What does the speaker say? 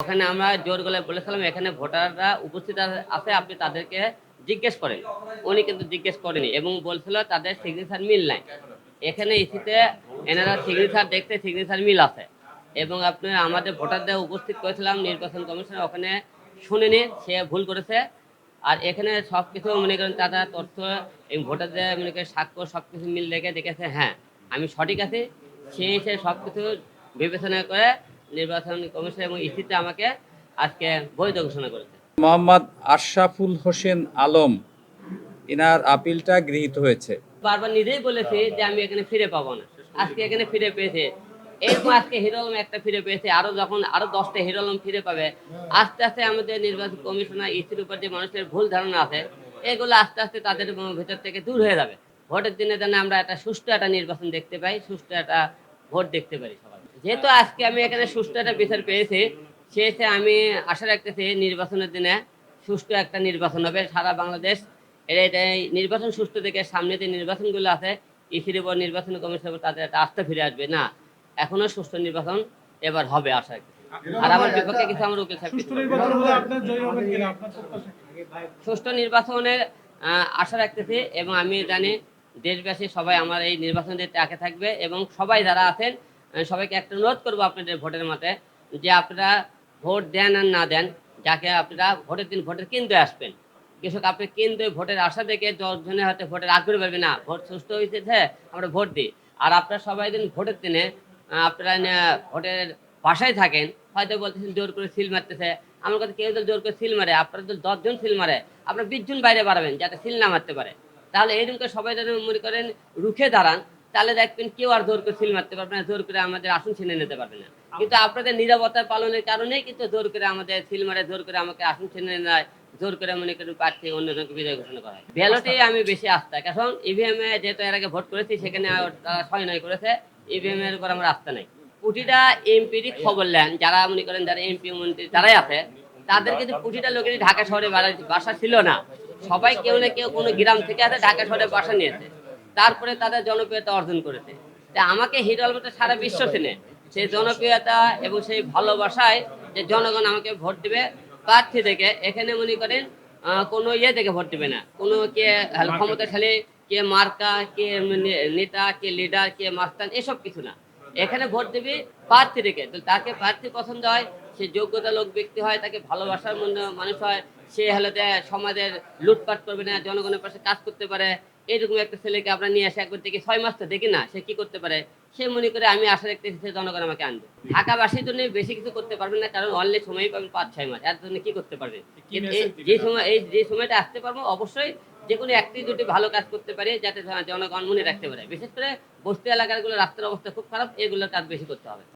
ওখানে আমরা জোর গলায় বলেছিলাম, এখানে ভোটাররা উপস্থিত আছে, আপনি তাদেরকে জিজ্ঞেস করেন। উনি কিন্তু জিজ্ঞেস করেনি এবং বলছিল তাদের সিগনেচার মিল নাই। এখানে ইসিতে এনারা সিগনেচার দেখতে সিগনেচার মিল আছে। এবং আপনার আমাদের ভোটারদের উপস্থিত করেছিলাম, নির্বাচন কমিশনে ওখানে শুনেনি, সে ভুল করেছে। আর এখানে সব কিছু মনে করেন তারা তথ্য এই ভোটারদের মনে করেন সাক্ষ্য সব কিছু মিল দেখে দেখেছে হ্যাঁ আমি সঠিক আছি। সে এসে সব কিছু বিবেচনা করে নির্বাচন কমিশন এবং ইসিতে আমাকে আজকে বৈধ ঘোষণা করেছে। মোহাম্মদ আশরাফুল হোসেন আলম এনার আপিলটা গৃহীত হয়েছে। বারবার নিজেই বলেছি যে আমি এখানে ফিরে পাবো না। আজকে এখানে ফিরে পেয়েছে। এরকম আজকে হিরো আলম একটা ফিরে পেয়েছে। আরও যখন আরও দশটা হিরো আলম ফিরে পাবে আস্তে আস্তে আমাদের নির্বাচন কমিশনার ইসির উপর যে মানুষের ভুল ধারণা আছে এগুলো আস্তে আস্তে তাদের ভেতর থেকে দূর হয়ে যাবে। ভোটের দিনে যেন আমরা একটা সুষ্ঠু একটা নির্বাচন দেখতে পাই সুষ্ঠু একটা ভোট দেখতে পারি যেহেতু আজকে আমি এখানে সুষ্ঠু একটা বিচার পেয়েছি সেহেতু আমি আশা রাখতেছি নির্বাচনের দিনে সুষ্ঠু একটা নির্বাচন হবে সারা বাংলাদেশ। এর এটা নির্বাচন সুষ্ঠু থেকে সামনে যে নির্বাচনগুলো আছে ইসির উপর নির্বাচন কমিশনের উপর তাদের একটা আস্থা ফিরে আসবে। না এখনও সুষ্ঠু নির্বাচন এবার হবে আশা রাখতেছি। আর আমার বিপক্ষে কিছু আমার উকিল সাহেব কিছু সুষ্ঠু নির্বাচনের আশা রাখতেছি এবং আমি জানি দেশবাসী সবাই আমার এই নির্বাচন দিতে আগে থাকবে এবং সবাই যারা আছেন আহ, সবাইকে একটা অনুরোধ করব আপনাদের ভোটের মাঠে যে আপনারা ভোট দেন আর না দেন যাকে আপনারা ভোটের দিন ভোটের কেন্দ্রে আসবেন। কৃষক আপনি কেন্দ্রে ভোটের আশা দেখে দশজনে হয়তো ভোটের আগ্রহ পারবে না ভোট সুস্থ হয়েছে আমরা ভোট দিই। আর আপনারা সবাই দিন ভোটের দিনে আপনারা ভোটের বাসায় থাকেন হয়তো বলতেছেন জোর করে সিল মারতেছে। আমার কাছে কেউ জোর করে সিল মারে আপনারা যদি দশজন সিল মারে আপনারা বিশ জন বাইরে বাড়াবেন যাতে সিল না মারতে পারে। তাহলে এইরকম করে সবাই যদি মনে করেন রুখে দাঁড়ান। তাহলে দেখবেন কেউ আর জোর করে সিল মারতে পারবে না, জোর করে আমাদের আসন ছিনে নিতে পারবে না। কিন্তু আপনাদের নিরাপত্তা পালনের কারণেই কিন্তু জোর করে আমাদের সিল মারে, জোর করে আমাকে আসন ছিনে নেয়, জোর করে মনে করেন প্রার্থী অন্যজনকে বিজয় ঘোষণা করা হয় ব্যালটে আমি বেশি আস্থা, কারণ ইভিএম এ যেহেতু এর আগে ভোট করেছি, সেখানে তারা ছয় নয় করেছে ইভিএম এর উপর আমার আস্থা নাই। প্রতিটা এমপির খবর নেন, যারা মনে করেন যারা এমপি মন্ত্রী যারাই আছে, তাদের কিন্তু প্রতিটা লোকেরই ঢাকা শহরে বাসা ছিল না। সবাই কেউ না কেউ কোনো গ্রাম থেকে আছে ঢাকা শহরে বাসা নিয়েছে তারপরে তাদের জনপ্রিয়তা অর্জন করেছে। তা আমাকে হিরো আলমটা সারা বিশ্ব চেনে। সেই জনপ্রিয়তা এবং সেই ভালোবাসায় যে জনগণ আমাকে ভোট দিবে, প্রার্থী থেকে এখানে মনে করেন কোনো ইয়ে থেকে ভোট দিবে না। কোনো কে ক্ষমতাশালী, কে মার্কা, কে নেতা, কে লিডার কে মাস্তান এসব কিছু না। এখানে ভোট দেবে প্রার্থী থেকে তো তাকে প্রার্থী পছন্দ হয়, সে যোগ্যতা লোক ব্যক্তি হয়, তাকে ভালোবাসার মনে- মানুষ হয়, সে হলে সমাজের লুটপাট করবে না, জনগণের পাশে কাজ করতে পারে এইরকম একটা ছেলেকে আমরা নিয়ে আসে একবার দেখি ছয় মাস তো দেখি না সে কি করতে পারে? সে মনে করে আমি আশা রাখতেছি সে জনগণ আমাকে আনবে। ঢাকাবাসীর জন্য বেশি কিছু করতে পারবেন না কারণ অনলাইন সময়ই পাবেন পাঁচ ছয় মাস। এর জন্য কি করতে পারবেন এই- যে সময় এই যে সময়টা আসতে পারব অবশ্যই যে কোনো একটি দুটি ভালো কাজ করতে পারে যাতে জনগণ মনে রাখতে পারে। বিশেষ করে বস্তি এলাকাগুলো রাস্তার অবস্থা খুব খারাপ এগুলো কাজ বেশি করতে হবে।